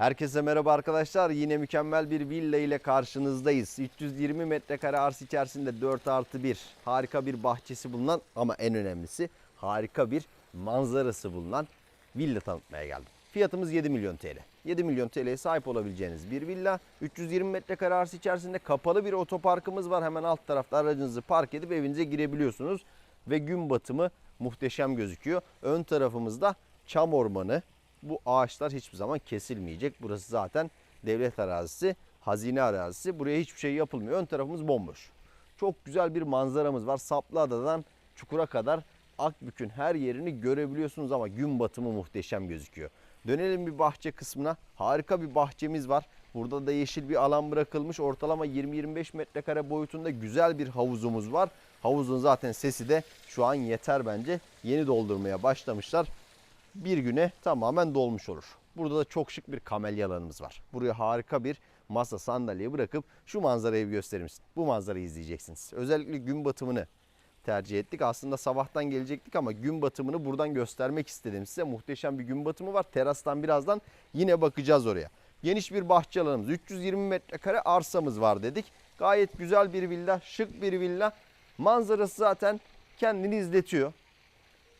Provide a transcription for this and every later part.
Herkese merhaba arkadaşlar. Yine mükemmel bir villa ile karşınızdayız. 320 metrekare arsa içerisinde 4 artı 1 harika bir bahçesi bulunan ama en önemlisi harika bir manzarası bulunan villa tanıtmaya geldim. Fiyatımız 7 milyon TL. 7 milyon TL'ye sahip olabileceğiniz bir villa. 320 metrekare arsa içerisinde kapalı bir otoparkımız var. Hemen alt tarafta aracınızı park edip evinize girebiliyorsunuz. Ve gün batımı muhteşem gözüküyor. Ön tarafımızda çam ormanı, bu ağaçlar hiçbir zaman kesilmeyecek. Burası zaten devlet arazisi, hazine arazisi. Buraya hiçbir şey yapılmıyor. Ön tarafımız bomboş. Çok güzel bir manzaramız var. Saplıada'dan Çukur'a kadar Akbük'ün her yerini görebiliyorsunuz ama gün batımı muhteşem gözüküyor. Dönelim bir bahçe kısmına. Harika bir bahçemiz var. Burada da yeşil bir alan bırakılmış. Ortalama 20-25 metrekare boyutunda güzel bir havuzumuz var. Havuzun zaten sesi de şu an yeter bence. Yeni doldurmaya başlamışlar bir güne tamamen dolmuş olur. Burada da çok şık bir kamelya alanımız var. Buraya harika bir masa sandalye bırakıp şu manzarayı bir gösterir? Bu manzarayı izleyeceksiniz. Özellikle gün batımını tercih ettik. Aslında sabahtan gelecektik ama gün batımını buradan göstermek istedim size. Muhteşem bir gün batımı var. Terastan birazdan yine bakacağız oraya. Geniş bir bahçe alanımız. 320 metrekare arsamız var dedik. Gayet güzel bir villa, şık bir villa. Manzarası zaten kendini izletiyor.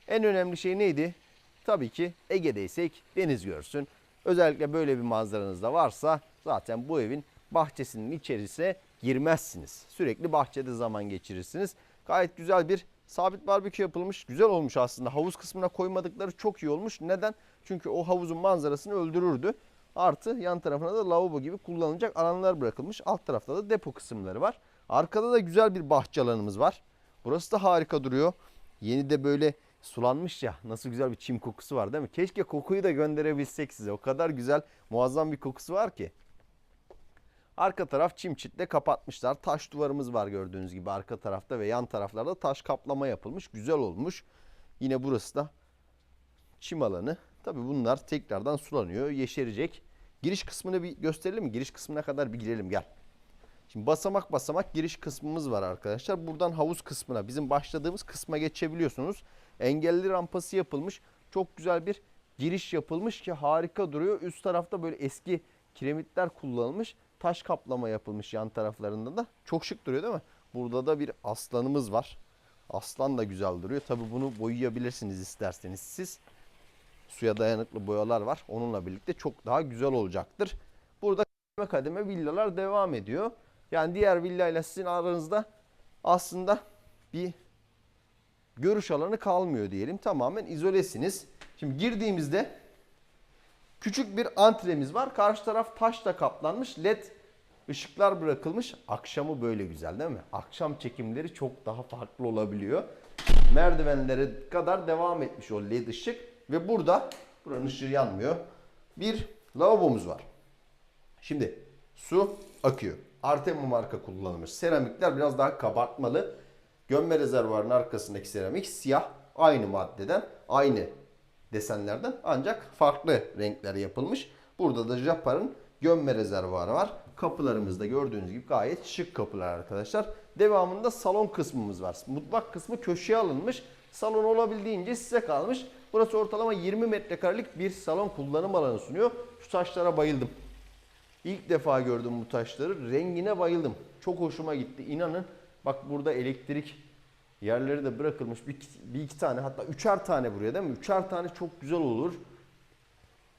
En önemli şey neydi? Tabii ki Ege'deysek deniz görsün. Özellikle böyle bir manzaranız da varsa zaten bu evin bahçesinin içerisine girmezsiniz. Sürekli bahçede zaman geçirirsiniz. Gayet güzel bir sabit barbekü yapılmış. Güzel olmuş aslında. Havuz kısmına koymadıkları çok iyi olmuş. Neden? Çünkü o havuzun manzarasını öldürürdü. Artı yan tarafına da lavabo gibi kullanılacak alanlar bırakılmış. Alt tarafta da depo kısımları var. Arkada da güzel bir bahçe alanımız var. Burası da harika duruyor. Yeni de böyle sulanmış ya nasıl güzel bir çim kokusu var değil mi? Keşke kokuyu da gönderebilsek size. O kadar güzel muazzam bir kokusu var ki. Arka taraf çim çitle kapatmışlar. Taş duvarımız var gördüğünüz gibi arka tarafta ve yan taraflarda taş kaplama yapılmış. Güzel olmuş. Yine burası da çim alanı. Tabii bunlar tekrardan sulanıyor, yeşerecek. Giriş kısmını bir gösterelim mi? Giriş kısmına kadar bir girelim gel. Şimdi basamak basamak giriş kısmımız var arkadaşlar. Buradan havuz kısmına, bizim başladığımız kısma geçebiliyorsunuz. Engelli rampası yapılmış. Çok güzel bir giriş yapılmış ki harika duruyor. Üst tarafta böyle eski kiremitler kullanılmış. Taş kaplama yapılmış yan taraflarında da. Çok şık duruyor değil mi? Burada da bir aslanımız var. Aslan da güzel duruyor. Tabi bunu boyayabilirsiniz isterseniz siz. Suya dayanıklı boyalar var. Onunla birlikte çok daha güzel olacaktır. Burada kademe kademe villalar devam ediyor. Yani diğer villayla sizin aranızda aslında bir görüş alanı kalmıyor diyelim. Tamamen izolesiniz. Şimdi girdiğimizde küçük bir antremiz var. Karşı taraf taşla kaplanmış. LED ışıklar bırakılmış. Akşamı böyle güzel değil mi? Akşam çekimleri çok daha farklı olabiliyor. Merdivenlere kadar devam etmiş o LED ışık. Ve burada, buranın ışığı yanmıyor. Bir lavabomuz var. Şimdi su akıyor. Artemum marka kullanılmış. Seramikler biraz daha kabartmalı. Gömme rezervuarının arkasındaki seramik siyah. Aynı maddeden, aynı desenlerden ancak farklı renkler yapılmış. Burada da Japar'ın gömme rezervuarı var. Kapılarımızda gördüğünüz gibi gayet şık kapılar arkadaşlar. Devamında salon kısmımız var. Mutfak kısmı köşeye alınmış. Salon olabildiğince size kalmış. Burası ortalama 20 metrekarelik bir salon kullanım alanı sunuyor. Şu taşlara bayıldım. İlk defa gördüm bu taşları. Rengine bayıldım. Çok hoşuma gitti. İnanın bak burada elektrik yerleri de bırakılmış. Bir, bir iki tane hatta üçer tane buraya değil mi? Üçer tane çok güzel olur.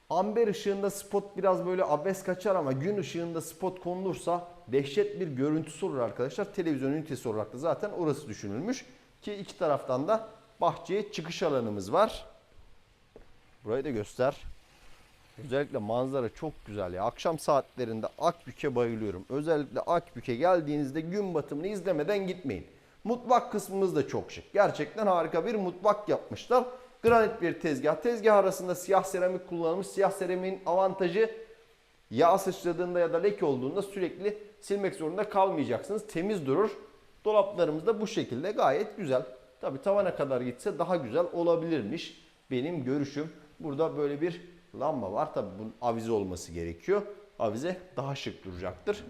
Amber ışığında spot biraz böyle abes kaçar ama gün ışığında spot konulursa dehşet bir görüntüsü olur arkadaşlar. Televizyon ünitesi olarak da zaten orası düşünülmüş. Ki iki taraftan da bahçeye çıkış alanımız var. Burayı da göster. Özellikle manzara çok güzel ya. Akşam saatlerinde Akbük'e bayılıyorum. Özellikle Akbük'e geldiğinizde gün batımını izlemeden gitmeyin. Mutfak kısmımız da çok şık. Gerçekten harika bir mutfak yapmışlar. Granit bir tezgah. Tezgah arasında siyah seramik kullanılmış. Siyah seramiğin avantajı yağ sıçradığında ya da leke olduğunda sürekli silmek zorunda kalmayacaksınız. Temiz durur. Dolaplarımız da bu şekilde gayet güzel. Tabi tavana kadar gitse daha güzel olabilirmiş. Benim görüşüm. Burada böyle bir lamba var. Tabi bunun avize olması gerekiyor. Avize daha şık duracaktır.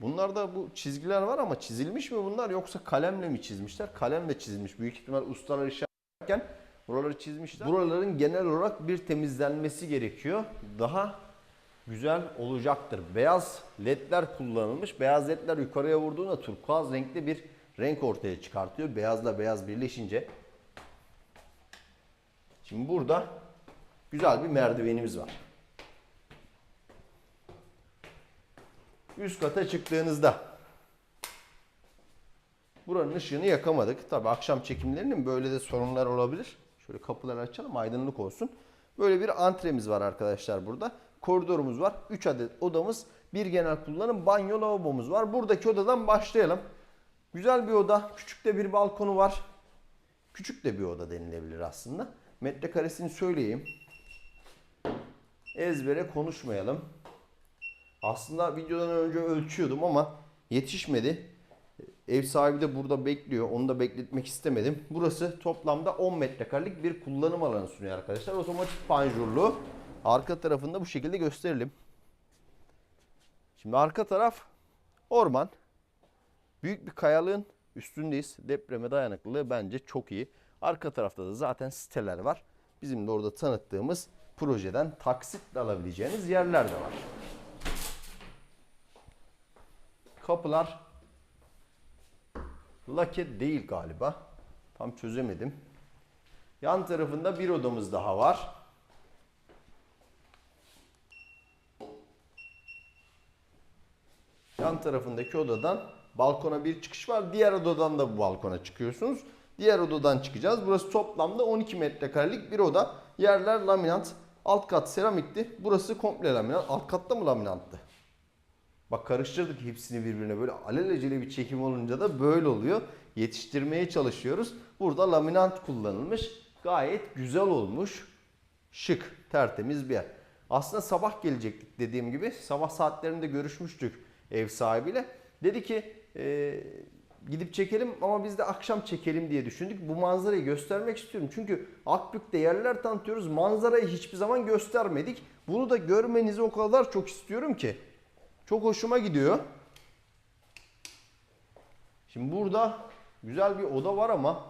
Bunlarda bu çizgiler var ama çizilmiş mi bunlar yoksa kalemle mi çizmişler? Kalemle çizilmiş. Büyük ihtimal ustalar iş yaparken buraları çizmişler. Buraların genel olarak bir temizlenmesi gerekiyor. Daha güzel olacaktır. Beyaz ledler kullanılmış. Beyaz ledler yukarıya vurduğunda turkuaz renkli bir renk ortaya çıkartıyor. Beyazla beyaz birleşince. Şimdi burada güzel bir merdivenimiz var. Üst kata çıktığınızda buranın ışığını yakamadık. Tabi akşam çekimlerinin böyle de sorunlar olabilir. Şöyle kapıları açalım aydınlık olsun. Böyle bir antremiz var arkadaşlar burada. Koridorumuz var. 3 adet odamız. Bir genel kullanım banyo lavabomuz var. Buradaki odadan başlayalım. Güzel bir oda. Küçük de bir balkonu var. Küçük de bir oda denilebilir aslında. Metrekaresini söyleyeyim. Ezbere konuşmayalım. Aslında videodan önce ölçüyordum ama yetişmedi. Ev sahibi de burada bekliyor. Onu da bekletmek istemedim. Burası toplamda 10 metrekarelik bir kullanım alanı sunuyor arkadaşlar. Otomatik panjurlu. Arka tarafında bu şekilde gösterelim. Şimdi arka taraf orman. Büyük bir kayalığın üstündeyiz. Depreme dayanıklılığı bence çok iyi. Arka tarafta da zaten siteler var. Bizim de orada tanıttığımız projeden taksitle alabileceğiniz yerler de var. Kapılar lake değil galiba. Tam çözemedim. Yan tarafında bir odamız daha var. Yan tarafındaki odadan balkona bir çıkış var. Diğer odadan da bu balkona çıkıyorsunuz. Diğer odadan çıkacağız. Burası toplamda 12 metrekarelik bir oda. Yerler laminat. Alt kat seramikti. Burası komple laminat. Alt katta mı laminattı? Bak karıştırdık hepsini birbirine. Böyle alelacele bir çekim olunca da böyle oluyor. Yetiştirmeye çalışıyoruz. Burada laminat kullanılmış. Gayet güzel olmuş. Şık, tertemiz bir yer. Aslında sabah gelecektik dediğim gibi. Sabah saatlerinde görüşmüştük ev sahibiyle. Dedi ki e, gidip çekelim ama biz de akşam çekelim diye düşündük. Bu manzarayı göstermek istiyorum. Çünkü Akbük'te yerler tanıtıyoruz. Manzarayı hiçbir zaman göstermedik. Bunu da görmenizi o kadar çok istiyorum ki. Çok hoşuma gidiyor. Şimdi burada güzel bir oda var ama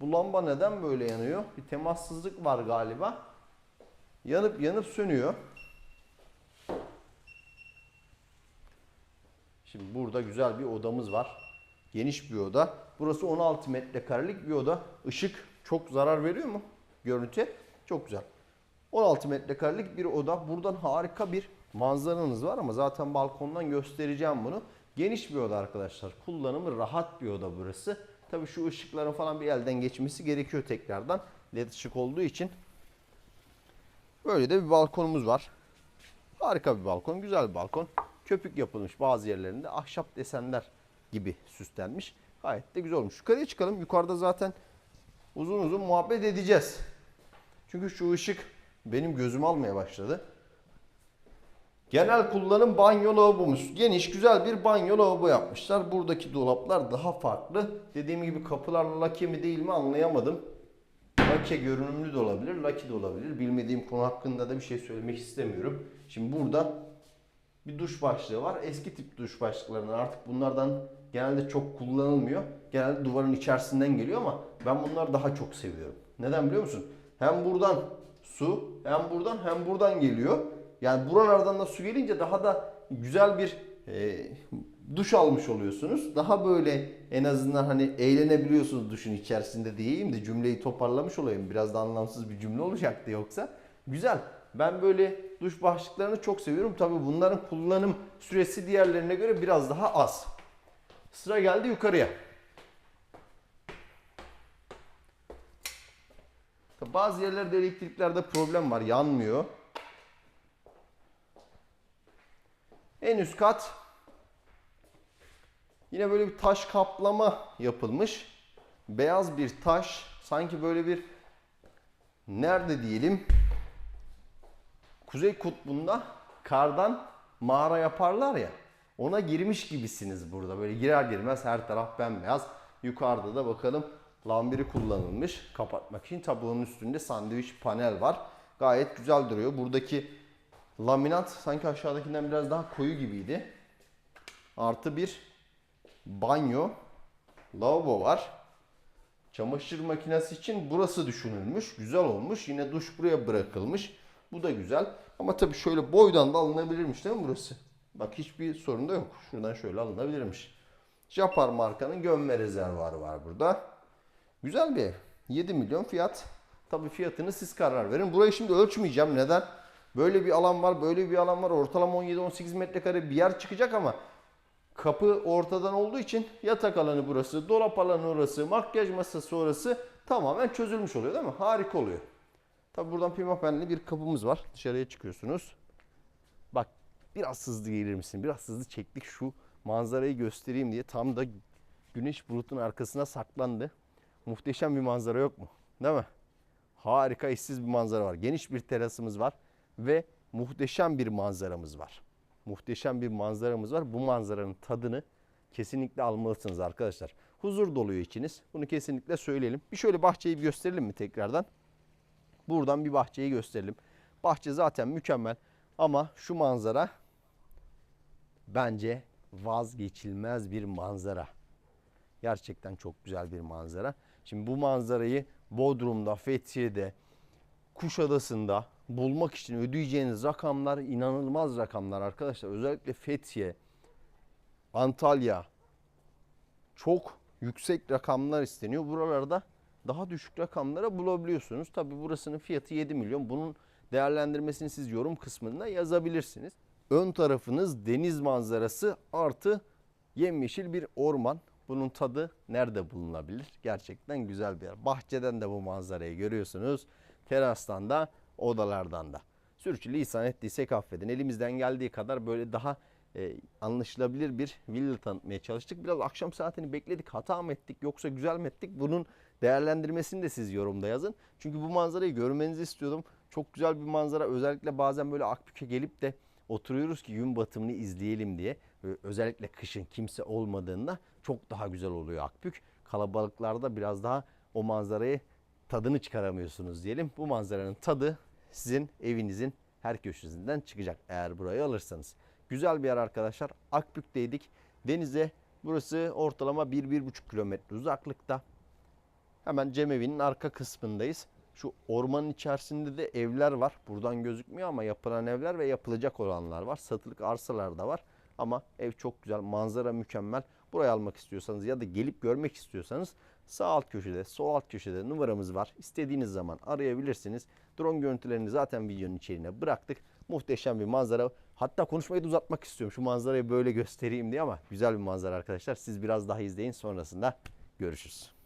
bu lamba neden böyle yanıyor? Bir temassızlık var galiba. Yanıp yanıp sönüyor. Şimdi burada güzel bir odamız var. Geniş bir oda. Burası 16 metrekarelik bir oda. Işık çok zarar veriyor mu görüntüye? Çok güzel. 16 metrekarelik bir oda. Buradan harika bir manzaranız var ama zaten balkondan göstereceğim bunu. Geniş bir oda arkadaşlar. Kullanımı rahat bir oda burası. Tabi şu ışıkların falan bir elden geçmesi gerekiyor tekrardan. LED ışık olduğu için. Böyle de bir balkonumuz var. Harika bir balkon, güzel bir balkon. Köpük yapılmış bazı yerlerinde. Ahşap desenler gibi süslenmiş. Gayet de güzel olmuş. Yukarıya çıkalım. Yukarıda zaten uzun uzun muhabbet edeceğiz. Çünkü şu ışık benim gözümü almaya başladı. Genel kullanım banyo lavabomuz. Geniş güzel bir banyo lavabo yapmışlar. Buradaki dolaplar daha farklı. Dediğim gibi kapılar lake mi değil mi anlayamadım. Lake görünümlü de olabilir, lake de olabilir. Bilmediğim konu hakkında da bir şey söylemek istemiyorum. Şimdi burada bir duş başlığı var. Eski tip duş başlıklarından artık bunlardan genelde çok kullanılmıyor. Genelde duvarın içerisinden geliyor ama ben bunları daha çok seviyorum. Neden biliyor musun? Hem buradan su hem buradan hem buradan geliyor. Yani buralardan da su gelince daha da güzel bir e, duş almış oluyorsunuz. Daha böyle en azından hani eğlenebiliyorsunuz duşun içerisinde diyeyim de cümleyi toparlamış olayım. Biraz da anlamsız bir cümle olacaktı yoksa. Güzel. Ben böyle duş başlıklarını çok seviyorum. Tabii bunların kullanım süresi diğerlerine göre biraz daha az. Sıra geldi yukarıya. Bazı yerlerde elektriklerde problem var. Yanmıyor. En üst kat yine böyle bir taş kaplama yapılmış. Beyaz bir taş. Sanki böyle bir nerede diyelim Kuzey Kutbu'nda kardan mağara yaparlar ya. Ona girmiş gibisiniz burada. Böyle girer girmez her taraf bembeyaz. Yukarıda da bakalım lambiri kullanılmış kapatmak için. Tabi onun üstünde sandviç panel var. Gayet güzel duruyor. Buradaki laminat sanki aşağıdakinden biraz daha koyu gibiydi. Artı bir banyo, lavabo var. Çamaşır makinesi için burası düşünülmüş. Güzel olmuş. Yine duş buraya bırakılmış. Bu da güzel. Ama tabii şöyle boydan da alınabilirmiş değil mi burası? Bak hiçbir sorun da yok. Şuradan şöyle alınabilirmiş. Japar markanın gömme rezervuarı var burada. Güzel bir ev. 7 milyon fiyat. Tabii fiyatını siz karar verin. Burayı şimdi ölçmeyeceğim. Neden? Böyle bir alan var, böyle bir alan var. Ortalama 17-18 metrekare bir yer çıkacak ama kapı ortadan olduğu için yatak alanı burası, dolap alanı orası, makyaj masası orası tamamen çözülmüş oluyor değil mi? Harika oluyor. Tabi buradan pimapenli bir kapımız var. Dışarıya çıkıyorsunuz. Bak biraz hızlı gelir misin? Biraz hızlı çektik şu manzarayı göstereyim diye. Tam da güneş bulutun arkasına saklandı. Muhteşem bir manzara yok mu? Değil mi? Harika eşsiz bir manzara var. Geniş bir terasımız var ve muhteşem bir manzaramız var. Muhteşem bir manzaramız var. Bu manzaranın tadını kesinlikle almalısınız arkadaşlar. Huzur doluyor içiniz. Bunu kesinlikle söyleyelim. Bir şöyle bahçeyi bir gösterelim mi tekrardan? Buradan bir bahçeyi gösterelim. Bahçe zaten mükemmel ama şu manzara bence vazgeçilmez bir manzara. Gerçekten çok güzel bir manzara. Şimdi bu manzarayı Bodrum'da, Fethiye'de, Kuşadası'nda bulmak için ödeyeceğiniz rakamlar inanılmaz rakamlar arkadaşlar. Özellikle Fethiye, Antalya çok yüksek rakamlar isteniyor. Buralarda daha düşük rakamlara bulabiliyorsunuz. Tabi burasının fiyatı 7 milyon. Bunun değerlendirmesini siz yorum kısmında yazabilirsiniz. Ön tarafınız deniz manzarası artı yemyeşil bir orman. Bunun tadı nerede bulunabilir? Gerçekten güzel bir yer. Bahçeden de bu manzarayı görüyorsunuz. Terastan da odalardan da. Sürçülisan ettiysek affedin. Elimizden geldiği kadar böyle daha e, anlaşılabilir bir villa tanıtmaya çalıştık. Biraz akşam saatini bekledik. Hata mı ettik yoksa güzel mi ettik? Bunun değerlendirmesini de siz yorumda yazın. Çünkü bu manzarayı görmenizi istiyordum. Çok güzel bir manzara. Özellikle bazen böyle Akbük'e gelip de oturuyoruz ki gün batımını izleyelim diye. Özellikle kışın kimse olmadığında çok daha güzel oluyor Akbük. Kalabalıklarda biraz daha o manzarayı tadını çıkaramıyorsunuz diyelim. Bu manzaranın tadı sizin evinizin her köşesinden çıkacak eğer burayı alırsanız. Güzel bir yer arkadaşlar. Akbük'teydik. Denize burası ortalama 1-1,5 kilometre uzaklıkta. Hemen Cemevi'nin arka kısmındayız. Şu ormanın içerisinde de evler var. Buradan gözükmüyor ama yapılan evler ve yapılacak olanlar var. Satılık arsalar da var. Ama ev çok güzel, manzara mükemmel. Burayı almak istiyorsanız ya da gelip görmek istiyorsanız sağ alt köşede, sol alt köşede numaramız var. İstediğiniz zaman arayabilirsiniz. Drone görüntülerini zaten videonun içeriğine bıraktık. Muhteşem bir manzara. Hatta konuşmayı da uzatmak istiyorum. Şu manzarayı böyle göstereyim diye ama güzel bir manzara arkadaşlar. Siz biraz daha izleyin sonrasında görüşürüz.